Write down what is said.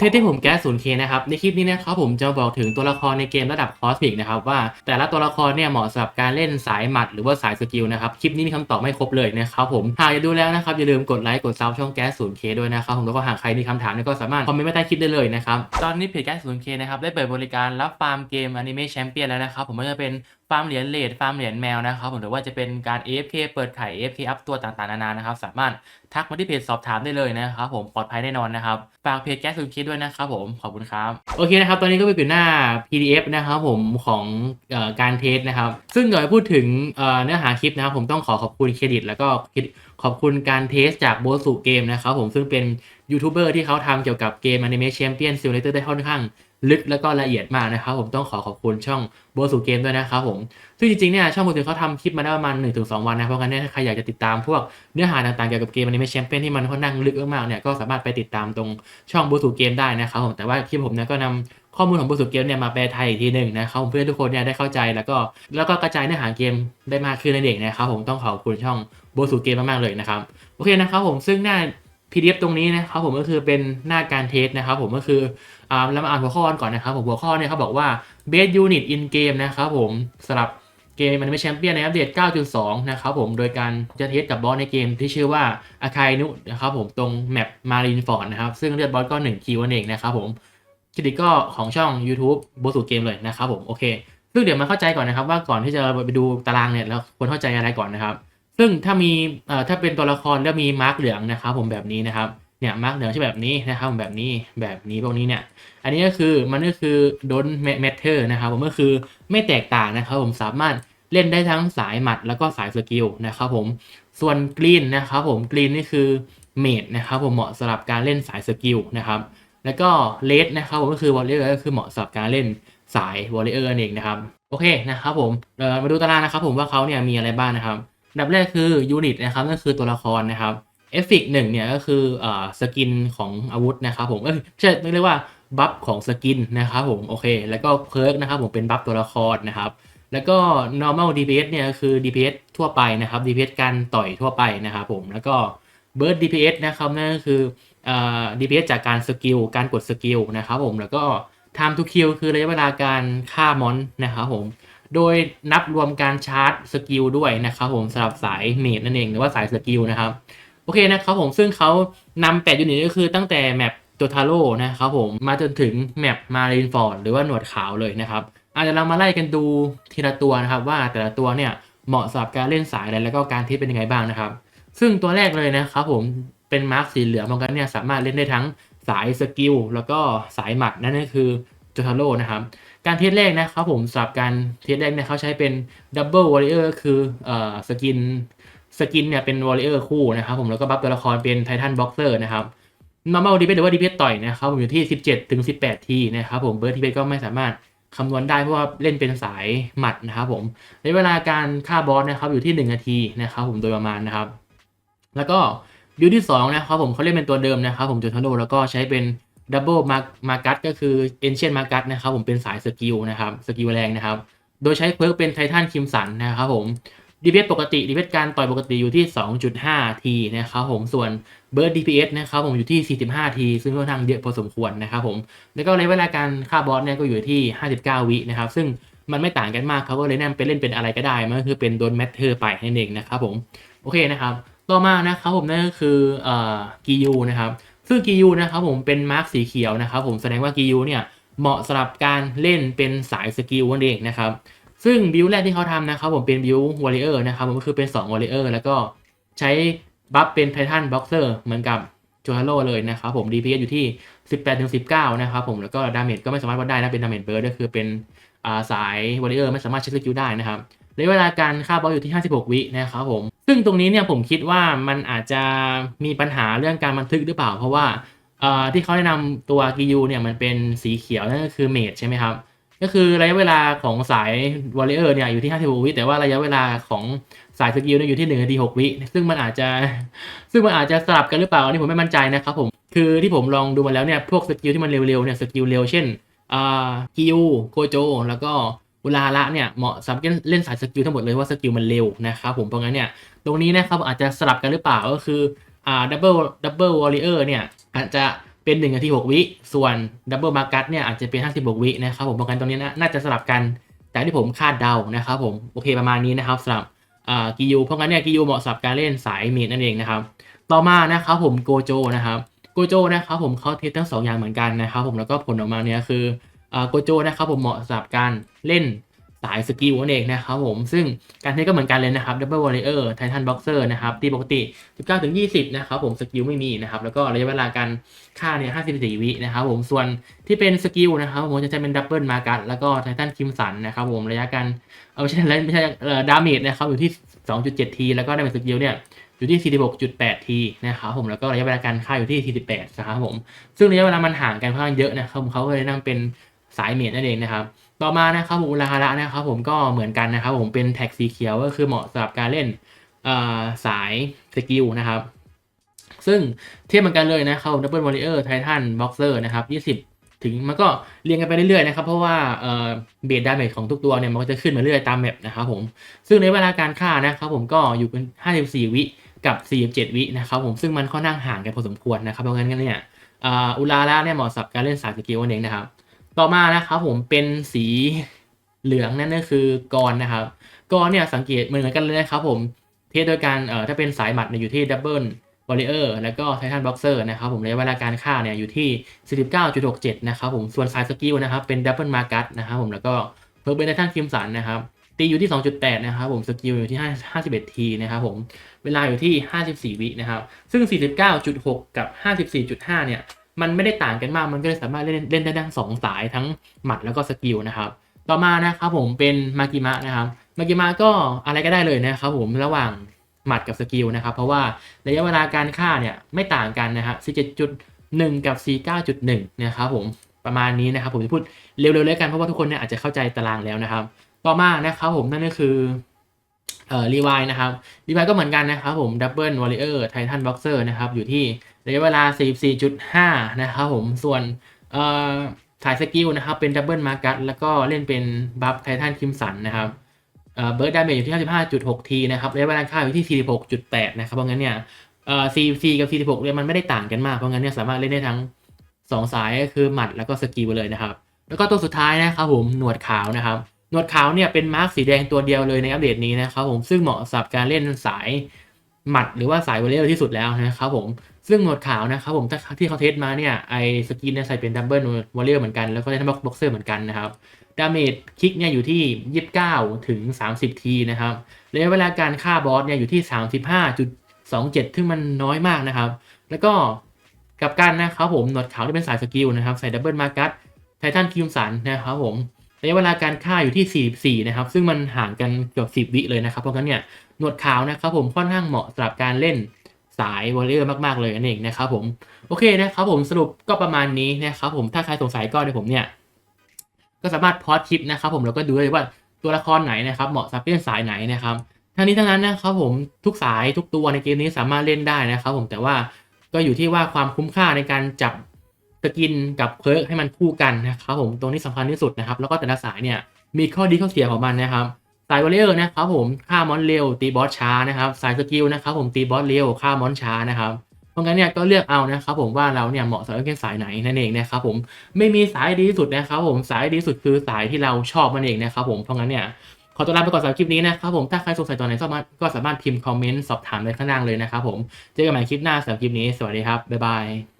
เทสที่ผมแก๊ส 0K นะครับในคลิปนี้นะครับผมจะบอกถึงตัวละครในเกมระดับคอสมิกนะครับว่าแต่ละตัวละครเนี่ยเหมาะสำหรับการเล่นสายหมัดหรือว่าสายสกิลนะครับคลิปนี้มีคำตอบไม่ครบเลยนะครับผมหากจะดูแล้วนะครับอย่าลืมกดไลค์กดซับช่องแก๊ส 0K ด้วยนะครับผมแล้วก็หากใครมีคำถามก็สามารถคอมเมนต์ไว้ใต้คลิปได้เลยนะครับตอนนี้เพจแก๊ส 0K นะครับได้เปิดบริการรับฟาร์มเกมอนิเมะแชมเปี้ยนแล้วนะครับผมไม่ว่าจะเป็น ฟาร์มเหรียญเลดฟาร์มเหรียญแมวนะครับผมหรือว่าจะเป็นการ AFK เปิดไข่ AFK อัพตัวต่างๆนานานะครับ สามารถทักมาที่เพจสอบถามได้เลยนะครับผมปลอดภัยแน่นอนนะครับฝากเพจแก๊ส 0K ด้วยนะครับผมขอบคุณครับโอเคนะครับ ตอนนี้ก็ไปอยู่หน้า PDF นะครับผมของอการเทสนะครับ ซึ่งก่อนพูดถึงเนื้อหาคลิปนะครับผมต้องขอขอบคุณเครดิต แล้วก็ ขอบคุณการเทสจากโบสุเกมนะครับผมซึ่งเป็นยูทูบเบอร์ที่เขาทำเกี่ยวกับเกม Anime Champion Simulator ได้ค่อนข้างลึกแล้วก็ละเอียดมากนะครับผมต้องขอขอบคุณช่องโบสุเกมด้วยนะครับผมซึ่งจริงๆเนี่ยช่องโบสุเขาทำคลิปมาได้ประมาณ 1-2 วันนะเพราะงั้นเนี่ยถ้าใครอยากจะติดตามพวกเนื้อหาต่างๆเกี่ยวกับเกม Anime Champion ที่มันค่อนข้างลึกมากๆเนี่ยก็สามารถไปติดตามตรงช่องโบสุเกมได้นะครับผมแต่ว่าคลิปผมเนี่ยก็นำ ข้อมูลของโบสุเกมเนี่ยมาแปลไทยอีกทีหนึ่งนะครับเพื่อให้ทุกคนเนี่ยได้เข้าใจแล้วก็แล้วก็กระจายเนื้อหาเกมได้มากขึ้นนั่นเองนะครับผมต้องขอบคุณช่องโบสุเกมมากๆเลยนะครับโอเคนะครับผมซึ่งหน้า PDF ตรงนี้นะครับผมก็คือเป็นหน้าการเทสนะครับผมก็คืออ่าเรามาอ่านหัวข้อกันก่อนนะครับผมหัวข้อเนี่ยเขาบอกว่า base unit in game นะครับผมสำหรับเกมมันไม่แชมเปี้ยนในอัปเดต 9.2 นะครับผม โดยการจะเทสกับบอสในเกมที่ชื่อว่าอาคายนุนะครับผมตรงแมปมารีนฟอร์ดนะครับ ซึ่งเลือดบอสก็1คิวนั่นเองนะครับผม คลิปก็ของช่อง YouTube โบสูเกมเลยนะครับผมโอเคซึ่งเดี๋ยวมาเข้าใจก่อนนะครับว่าก่อนที่จะไปดูตารางเนี่ยเราควรเข้าใจอะไรก่อนนะครับ ซึ่งถ้ามีเอ่อถ้าเป็นตัวละครแล้วมีมาร์กเหลืองนะครับผมแบบนี้นะครับเนี่ยมาร์กเหลืองใช่แบบนี้นะครับผมแบบนี้แบบนี้พวกนี้เนี่ยอันนี้ก็คือมันก็คือ don't matter นะครับผมก็คือไม่แตกต่างนะครับผมสามารถเล่นได้ทั้งสายหมัดแล้วก็สายสกิลนะครับผมส่วนกรีนนะครับผมกรีนนี่คือเมดนะครับผมเหมาะสำหรับการเล่นสายสกิลนะครับ แล้วก็เลสนะครับผมก็คือวอลเลอร์ก็คือเหมาะสำหรับการเล่นสายวอลเลอร์เองนะครับ โอเคนะครับผมเออมาดูตารางนะครับผมว่าเขาเนี่ยมีอะไรบ้างนะครับอันดับแรกคือยูนิตนะครับนั่นคือตัวละครนะครับเอฟฟิกหนึ่งเนี่ยก็คือเอ่อสกินของอาวุธนะครับผมเอ้ยใช่เรียกว่าบัฟของสกินนะครับผมโอเค แล้วก็เพิร์กนะครับผมเป็นบัฟตัวละครนะครับแล้วก็ normal DPS เนี่ยก็คือ DPS ทั่วไปนะครับ DPS การต่อยทั่วไปนะครับผมแล้วก็ Burst DPS นะครับนั่นก็คือ DPS จากการสกิลการกดสกิลนะครับผมแล้วก็ time to kill คือระยะเวลาการฆ่ามอนนะครับผมโดยนับรวมการชาร์จสกิลด้วยนะครับผมสำหรับสายเมดนั่นเองหรือว่าสายสกิลนะครับโอเคนะครับผมซึ่งเขานำแปดยูนิตก็คือตั้งแต่แมปตัวทาโร่นะครับผมมาจนถึงแมปมารินฟอร์ดหรือว่าหนวดขาวเลยนะครับอาจจะเรามาไล่กันดูทีละตัวนะครับว่าแต่ละตัวเนี่ยเหมาะสำหรับการเล่นสายอะไรแล้วก็การเทสเป็นยังไงบ้างนะครับ ซึ่งตัวแรกเลยนะครับผม เป็นมาร์คสีเหลืองมันกันเนี่ยสามารถเล่นได้ทั้งสายสกิลแล้วก็สายหมัดนั่นก็คือโจทาโร่นะครับการเทสแรกนะครับผมสำหรับการเทสแรกเนี่ยเขาใช้เป็นดับเบิลวอลเลอร์คือเอ่อสกินสกินเนี่ยเป็นวอลเลอร์คู่นะครับผมแล้วก็บัฟตัวละครเป็นไททันบ็อกเซอร์นะครับ normal DPS หรือว่า DPS ต่อยนะครับผมอยู่ที่ 17ถึง18 ทีนะครับผมเบิร์ด DPS ก็ไม่สามารถคำนวณได้เพราะว่าเล่นเป็นสายหมัดนะครับผมในเวลาการฆ่าบอสนะครับอยู่ที่ 1 นาทีนะครับผมโดยประมาณนะครับ แล้วก็ บิลที่2นะครับผมเขาเล่นเป็นตัวเดิมนะครับผมจูทาโดแล้วก็ใช้เป็นดับเบิลมาร์กัสก็คือเอนเชียนมาร์กัสนะครับผมเป็นสายสกิลนะครับสกิลแรงนะครับ โดยใช้เพิร์กเป็นไททันคิมสันนะครับผมดีเพปกติดีเพการต่อยปกติอยู่ที่ 2.5 ทีนะครับผมส่วนเบิร์ด DPS นะครับผมอยู่ที่ 45 ที ซึ่งค่อนข้างเยอะพอสมควรนะครับผมแล้วก็ในเวลาการฆ่าบอสเนี่ยก็อยู่ที่ 59 วินะครับ ซึ่งมันไม่ต่างกันมากเขาก็เลยแนะนำไปเล่นเป็นอะไรก็ได้ มันก็คือเป็นโดนแมทเทอร์ไปนั่นเองนะครับผมโอเคนะครับ ต่อมานะครับผมนั่นก็คือเอ่อกียูนะครับซึ่งกียูนะครับผมเป็นมาร์กสีเขียวนะครับผมแสดงว่ากียูเนี่ยเหมาะสำหรับการเล่นเป็นสายสกิลนั่นเองนะครับซึ่งบิวแรกที่เขาทำนะครับผมเป็นบิววอลเลอร์นะครับผมก็คือเป็น2วอลเลอร์แล้วก็ใช้บัฟเป็นไททันบ็อกเซอร์เหมือนกับโจฮาโร่เลยนะครับผม DPS อยู่ที่ 18ถึง19 นะครับผมแล้วก็ดาเมจก็ไม่สามารถวัดได้นะเป็นดาเมจเบิร์ดก็คือเป็นสายวอลเลอร์ไม่สามารถใช้สกิลได้นะครับ ระยะเวลาการฆ่าบอสอยู่ที่ 56 วินะครับผม ซึ่งตรงนี้เนี่ยผมคิดว่ามันอาจจะมีปัญหาเรื่องการบันทึกหรือเปล่า เพราะว่าที่เขาแนะนำตัวกิยูเนี่ยมันเป็นสีเขียวนั่นก็คือเมดใช่ไหมครับ ก็คือระยะเวลาของสายวอลเลอร์เนี่ยอยู่ที่ 56 วิ แต่ว่าระยะเวลาของสายสกิลเนี่ยอยู่ที่1นาที6วิ ซึ่งมันอาจจะ ซึ่งมันอาจจะสลับกันหรือเปล่าอันนี้ผมไม่มั่นใจนะครับผม คือที่ผมลองดูมาแล้วเนี่ยพวกสกิลที่มันเร็วๆเนี่ยสกิลเร็วเช่นอ่ากิยูโกโจแล้วก็ อุลาระเนี่ยเหมาะสำหรับเล่นสายสกิลทั้งหมดเลยว่าสกิลมันเร็วนะครับผมเพราะงั้นเนี่ยตรงนี้นะครับอาจจะสลับกันหรือเปล่าก็คืออ่าดับเบิลดับเบิลวอลเลอร์เนี่ยอาจจะเป็น1นาที6วิส่วนดับเบิลมาร์กัสเนี่ยอาจจะเป็น56วินะครับผมเพราะงั้นตรงนี้นะน่าจะสลับกันจากที่ผมคาดเดานะครับผมโอเคประมาณนี้นะครับสำหรับอ่ากิยูเพราะงั้นเนี่ยกิยูเหมาะสำหรับการเล่นสายเมดนั่นเองนะครับต่อมานะครับผมโกโจนะครับโกโจนะครับผมเขาเทสทั้งสองอย่างเหมือนกันนะครับผมแล้วก็ผลออกมาเนี่ยคือ โกโจนะครับผมเหมาะสำหรับการเล่นสายสกิลนั่นเองนะครับผม ซึ่งการเทสก็เหมือนกันเลยนะครับดับเบิลวอลเลอร์ไททันบ็อกเซอร์นะครับตีปกติ 19ถึง20 นะครับผมสกิลไม่มีนะครับแล้วก็ระยะเวลาการฆ่าเนี่ย54 วินะครับผมส่วนที่เป็นสกิลนะครับผมจะใช้เป็นดับเบิลมากัดแล้วก็ไททันคิมสันนะครับผมระยะการเอาไม่ใช่ไม่ใช่ดาเมจนะครับอยู่ที่ 2.7 ที แล้วก็ได้เป็นสกิลเนี่ยอยู่ที่ 46.8 ทีนะครับผมแล้วก็ระยะเวลาการฆ่าอยู่ที่ 48นะครับผมซึ่งระยะเวลามันห่างกันค่อนข้างเยอะนะครับผมเขาเลยนั่งเป็น สายเมดนั่นเองนะครับ ต่อมานะครับผมอุลาฮาระนะครับผมก็เหมือนกันนะครับ ผมเป็นแท็กสีเขียวก็คือเหมาะสำหรับการเล่นสายสกิลนะครับ ซึ่งเทียบเหมือนกันเลยนะครับดับเบิลวอลเลอร์ไททันบ็อกเซอร์นะครับ20ถึงมันก็เรียงกันไปเรื่อยๆนะครับ เพราะว่าเบสดาเมจของทุกตัวเนี่ยมันก็จะขึ้นมาเรื่อยตามแมปนะครับผมซึ่งในเวลาการฆ่านะครับผมก็อยู่เป็น 54 วิกับ 47 วินะครับผมซึ่งมันค่อนข้างห่างกันพอสมควรนะครับเพราะงั้นเนี่ยอุลาระเนี่ยเหมาะสำหรับการเล่นสายสกิลนั่นเองนะครับ ต่อมานะครับผมเป็นสีเหลืองนั่นก็คือกรนะครับกรเนี่ยสังเกตเหมือนกันเลยนะครับผมเทสโดยการเอ่อถ้าเป็นสายหมัดเนี่ยอยู่ที่ดับเบิลวอลเลอร์แล้วก็ไททันบ็อกเซอร์นะครับผมระยะเวลาการฆ่าเนี่ยอยู่ที่ 49.67 นะครับผมส่วนสายสกิลนะครับเป็นดับเบิลมาร์กัสนะครับผมแล้วก็เพิ่มเป็นไททันคิมสันนะครับตีอยู่ที่ 2.8 นะครับผมสกิลอยู่ที่ 51 ทีนะครับผมเวลาอยู่ที่ 54 วินะครับซึ่ง 49.6 กับ 54.5 เนี่ย มันไม่ได้ต่างกันมากมันก็เลยสามารถเล่นเล่นได้ทั้งสองสายทั้งหมัดแล้วก็สกิลนะครับต่อมานะครับผมเป็นมากิมะนะครับมากิมะก็อะไรก็ได้เลยนะครับผมระหว่างหมัดกับสกิลนะครับ เพราะว่าระยะเวลาการฆ่าเนี่ยไม่ต่างกันนะครับ47.1 กับ 49.1 นะครับผมประมาณนี้นะครับผมจะพูดเร็วๆเลยกันเพราะว่าทุกคนเนี่ยอาจจะเข้าใจตารางแล้วนะครับ ต่อมานะครับผมนั่นก็คือ เอ่อรีวายนะครับรีวายก็เหมือนกันนะครับผมดับเบิลวอลเลอร์ไททันบ็อกเซอร์นะครับอยู่ที่ระยะเวลา 44.5 นะครับผมส่วนเอ่อสายสกิลนะครับเป็นดับเบิลมาร์กัสแล้วก็เล่นเป็นบัฟไททันคิมสันนะครับเอ่อเบิร์ดดาเมจอยู่ที่ 55.6 ทีนะครับระยะเวลาค่าอยู่ที่ 46.8 นะครับเพราะงั้นเนี่ยเอ่อ44กับ 46เนี่ยมันไม่ได้ต่างกันมากเพราะงั้นเนี่ยสามารถเล่นได้ทั้งสองสายก็คือหมัดแล้วก็สกิลเลยนะครับแล้วก็ตัวสุดท้ายนะครับผมหนวดขาวนะครับ นวดขาวเนี่ยเป็นมาร์กสีแดงตัวเดียวเลยในอัปเดตนี้นะครับผมซึ่งเหมาะสำหรับการเล่นสายหมัดหรือว่าสายวอลเลย์ที่สุดแล้วนะครับผมซึ่งหนวดขาวนะครับผมที่เขาเทสมาเนี่ยไอสกินเนี่ยใส่เป็นดับเบิลวอลเลย์เหมือนกันแล้วก็ได้ทั้งบ็อกเซอร์เหมือนกันนะครับดาเมจคิกเนี่ยอยู่ที่ 29 ถึง 30 ทีนะครับระยะเวลาการฆ่าบอสเนี่ยอยู่ที่ 35.27 ซึ่งมันน้อยมากนะครับ แล้วก็กับกันนะครับผมหนวดขาวที่เป็นสายสกิลนะครับใส่ดับเบิลมาร์กัสไททันคิวสันนะครับผม ระยะเวลาการฆ่าอยู่ที่ 44 นะครับ ซึ่งมันห่างกันเกือบ10 วิเลยนะครับ เพราะงั้นเนี่ยหนวดขาวนะครับผมค่อนข้างเหมาะสำหรับการเล่นสายวอลเลอร์มากๆเลยนั่นเองนะครับผมโอเคนะครับผมสรุปก็ประมาณนี้นะครับผมถ้าใครสงสัยก็เดี๋ยวผมเนี่ยก็สามารถพอดคลิปนะครับผมแล้วก็ดูเลยว่าตัวละครไหนนะครับเหมาะสำหรับเล่นสายไหนนะครับทั้งนี้ทั้งนั้นนะครับผมทุกสายทุกตัวในเกมนี้สามารถเล่นได้นะครับผมแต่ว่าก็อยู่ที่ว่าความคุ้มค่าในการจับ สกินกับเพิร์กให้มันคู่กันนะครับผมตรงนี้สำคัญที่สุดนะครับ แล้วก็แต่ละสายเนี่ยมีข้อดีข้อเสียของมันนะครับสายวอลเลอร์นะครับผมฆ่ามอนเร็วตีบอสช้านะครับสายสกิลนะครับผมตีบอสเร็วฆ่ามอนช้านะครับเพราะงั้นเนี่ยก็เลือกเอานะครับผมว่าเราเนี่ยเหมาะสำหรับเล่นสายไหนนั่นเองนะครับผมไม่มีสายดีที่สุดนะครับผมสายดีที่สุดคือสายที่เราชอบมันเองนะครับผมเพราะงั้นเนี่ยขอตัวลาไปก่อนสำหรับคลิปนี้นะครับผมถ้าใครสงสัยตอนไหนสามารถก็สามารถพิมพ์คอมเมนต์สอบถามได้ข้างล่างเลยนะครับผมเจอกันใหม่คลิปหน้าสำหรับคลิปนี้สวัสดีครับบ๊ายบาย